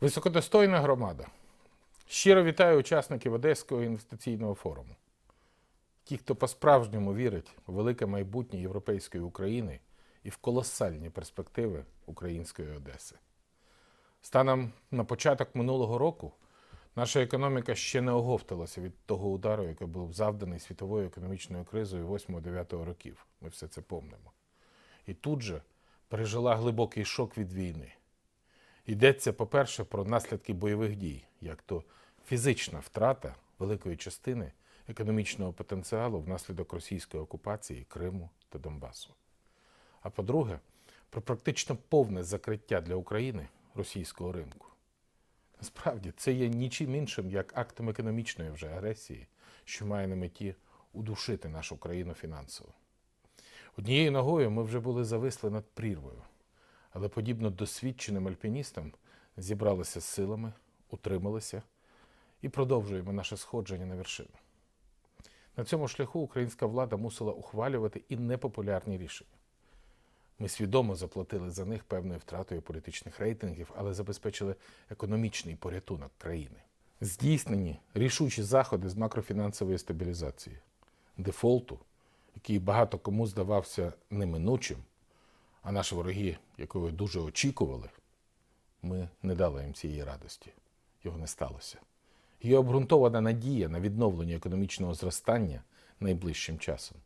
Високодостойна громада. Щиро вітаю учасників Одеського інвестиційного форуму. Ті, хто по-справжньому вірить у велике майбутнє європейської України і в колосальні перспективи української Одеси. Станом на початок минулого року наша економіка ще не оговталася від того удару, який був завданий світовою економічною кризою 8-9 років. Ми все це помнимо. І тут же пережила глибокий шок від війни. Йдеться, по-перше, про наслідки бойових дій, як то фізична втрата великої частини економічного потенціалу внаслідок російської окупації Криму та Донбасу. А по-друге, про практично повне закриття для України російського ринку. Насправді, це є нічим іншим, як актом економічної вже агресії, що має на меті удушити нашу країну фінансово. Однією ногою ми вже були зависли над прірвою, але подібно досвідченим альпіністам зібралися з силами, утрималися і продовжуємо наше сходження на вершину. На цьому шляху українська влада мусила ухвалювати і непопулярні рішення. Ми свідомо заплатили за них певною втратою політичних рейтингів, але забезпечили економічний порятунок країни. Здійснені рішучі заходи з макрофінансової стабілізації, дефолту, який багато кому здавався неминучим, а наші вороги, якого дуже очікували, ми не дали їм цієї радості. Його не сталося. Є обґрунтована надія на відновлення економічного зростання найближчим часом.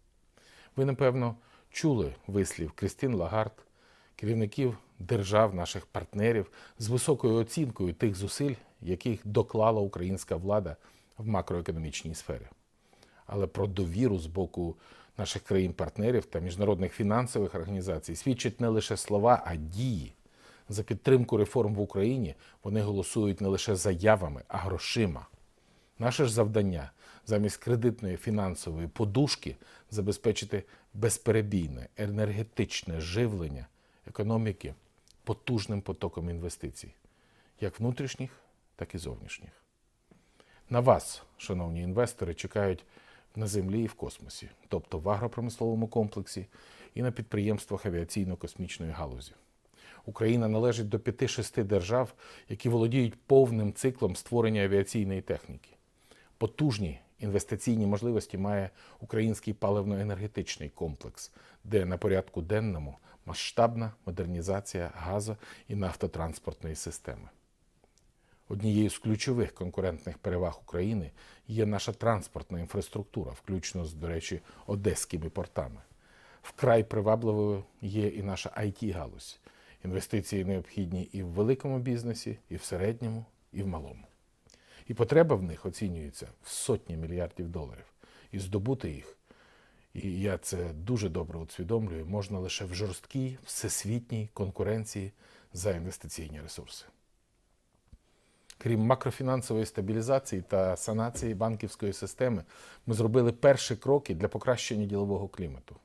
Ви, напевно, чули вислів Крістін Лагард, керівників держав, наших партнерів з високою оцінкою тих зусиль, яких доклала українська влада в макроекономічній сфері. Але про довіру з боку наших країн-партнерів та міжнародних фінансових організацій свідчать не лише слова, а дії. За підтримку реформ в Україні вони голосують не лише заявами, а грошима. Наше ж завдання замість кредитної фінансової подушки забезпечити безперебійне енергетичне живлення економіки потужним потоком інвестицій, як внутрішніх, так і зовнішніх. На вас, шановні інвестори, чекають на землі і в космосі, тобто в агропромисловому комплексі і на підприємствах авіаційно-космічної галузі. Україна належить до 5-6 держав, які володіють повним циклом створення авіаційної техніки. Потужні інвестиційні можливості має український паливно-енергетичний комплекс, де на порядку денному масштабна модернізація газо- і нафтотранспортної системи. Однією з ключових конкурентних переваг України є наша транспортна інфраструктура, включно з, до речі, одеськими портами. Вкрай привабливою є і наша it галузь Інвестиції необхідні і в великому бізнесі, і в середньому, і в малому. І потреба в них оцінюється в сотні мільярдів доларів. І здобути їх, і я це дуже добре усвідомлюю, можна лише в жорсткій всесвітній конкуренції за інвестиційні ресурси. Крім макрофінансової стабілізації та санації банківської системи, ми зробили перші кроки для покращення ділового клімату.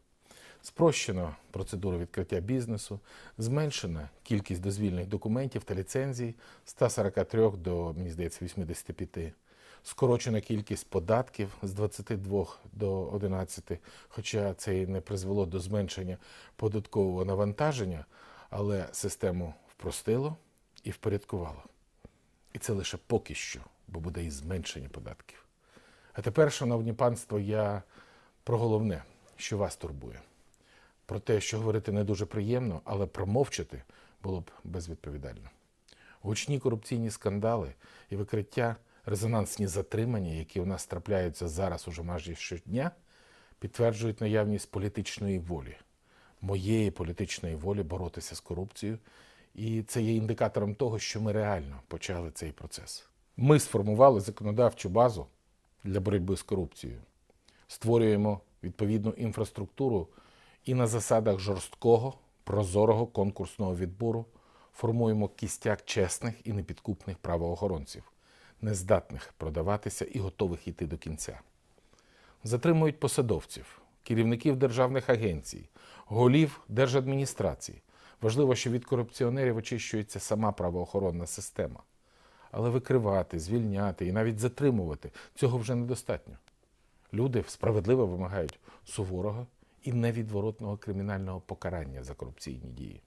Спрощено процедуру відкриття бізнесу, зменшена кількість дозвільних документів та ліцензій з 143 до, мені здається, 85. Скорочена кількість податків з 22 до 11, хоча це і не призвело до зменшення податкового навантаження, але систему впростило і впорядкувало. І це лише поки що, бо буде і зменшення податків. А тепер, шановні панство, я про головне, що вас турбує про те, що говорити не дуже приємно, але промовчати було б безвідповідально. Гучні корупційні скандали і викриття, резонансні затримання, які у нас трапляються зараз уже майже щодня, підтверджують наявність політичної волі, моєї політичної волі боротися з корупцією. І це є індикатором того, що ми реально почали цей процес. Ми сформували законодавчу базу для боротьби з корупцією, створюємо відповідну інфраструктуру і на засадах жорсткого, прозорого конкурсного відбору формуємо кістяк чесних і непідкупних правоохоронців, нездатних продаватися і готових йти до кінця. Затримують посадовців, керівників державних агенцій, голів держадміністрацій. Важливо, що від корупціонерів очищується сама правоохоронна система. Але викривати, звільняти і навіть затримувати цього вже недостатньо. Люди справедливо вимагають суворого і невідворотного кримінального покарання за корупційні дії.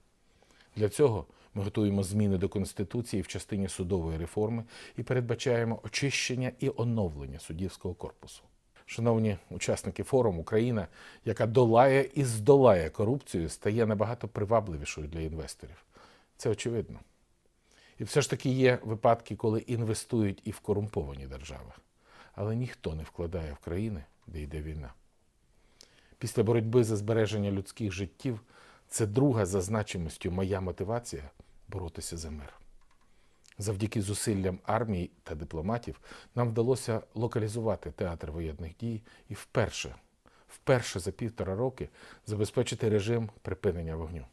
Для цього ми готуємо зміни до Конституції в частині судової реформи і передбачаємо очищення і оновлення суддівського корпусу. Шановні учасники форуму, Україна, яка долає і здолає корупцію, стає набагато привабливішою для інвесторів. Це очевидно. І все ж таки є випадки, коли інвестують і в корумповані держави. Але ніхто не вкладає в країни, де йде війна. Після боротьби за збереження людських життів це друга за значимостю моя мотивація боротися за мир. Завдяки зусиллям армії та дипломатів нам вдалося локалізувати театр воєнних дій і вперше, вперше за півтора роки забезпечити режим припинення вогню.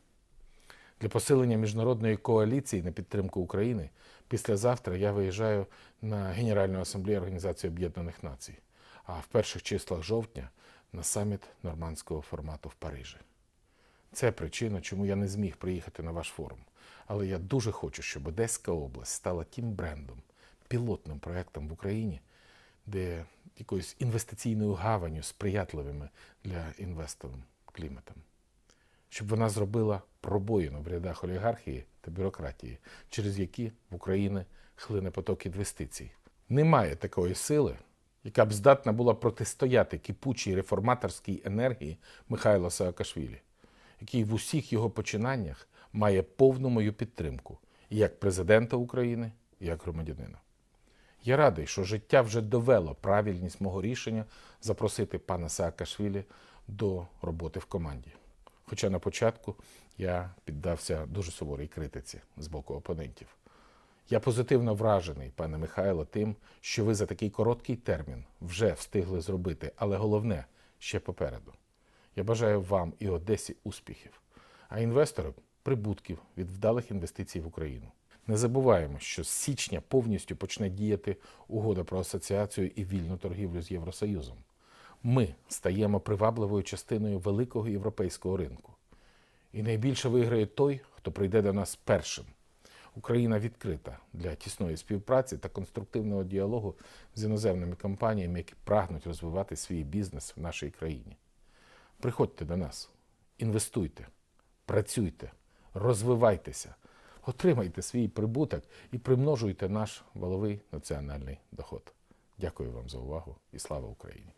Для посилення міжнародної коаліції на підтримку України післязавтра я виїжджаю на Генеральну асамблею Організації Об'єднаних Націй, а в перших числах жовтня на саміт нормандського формату в Парижі. Це причина, чому я не зміг приїхати на ваш форум. Але я дуже хочу, щоб Одеська область стала тим брендом, пілотним проєктом в Україні, де якоюсь інвестиційною гаванню сприятливими для інвесторів кліматом. Щоб вона зробила пробоїну в рядах олігархії та бюрократії, через які в Україну хлине поток інвестицій. Немає такої сили, яка б здатна була протистояти кипучій реформаторській енергії Михайла Саакашвілі, який в усіх його починаннях має повну мою підтримку як президента України, як громадянина. Я радий, що життя вже довело правильність мого рішення запросити пана Саакашвілі до роботи в команді. Хоча на початку я піддався дуже суворій критиці з боку опонентів. Я позитивно вражений, пане Михайло, тим, що ви за такий короткий термін вже встигли зробити, але головне ще попереду. Я бажаю вам і Одесі успіхів, а інвесторам прибутків від вдалих інвестицій в Україну. Не забуваємо, що з січня повністю почне діяти угода про асоціацію і вільну торгівлю з Євросоюзом. Ми стаємо привабливою частиною великого європейського ринку. І найбільше виграє той, хто прийде до нас першим. Україна відкрита для тісної співпраці та конструктивного діалогу з іноземними компаніями, які прагнуть розвивати свій бізнес в нашій країні. Приходьте до нас, інвестуйте, працюйте, розвивайтеся, отримайте свій прибуток і примножуйте наш валовий національний доход. Дякую вам за увагу і слава Україні!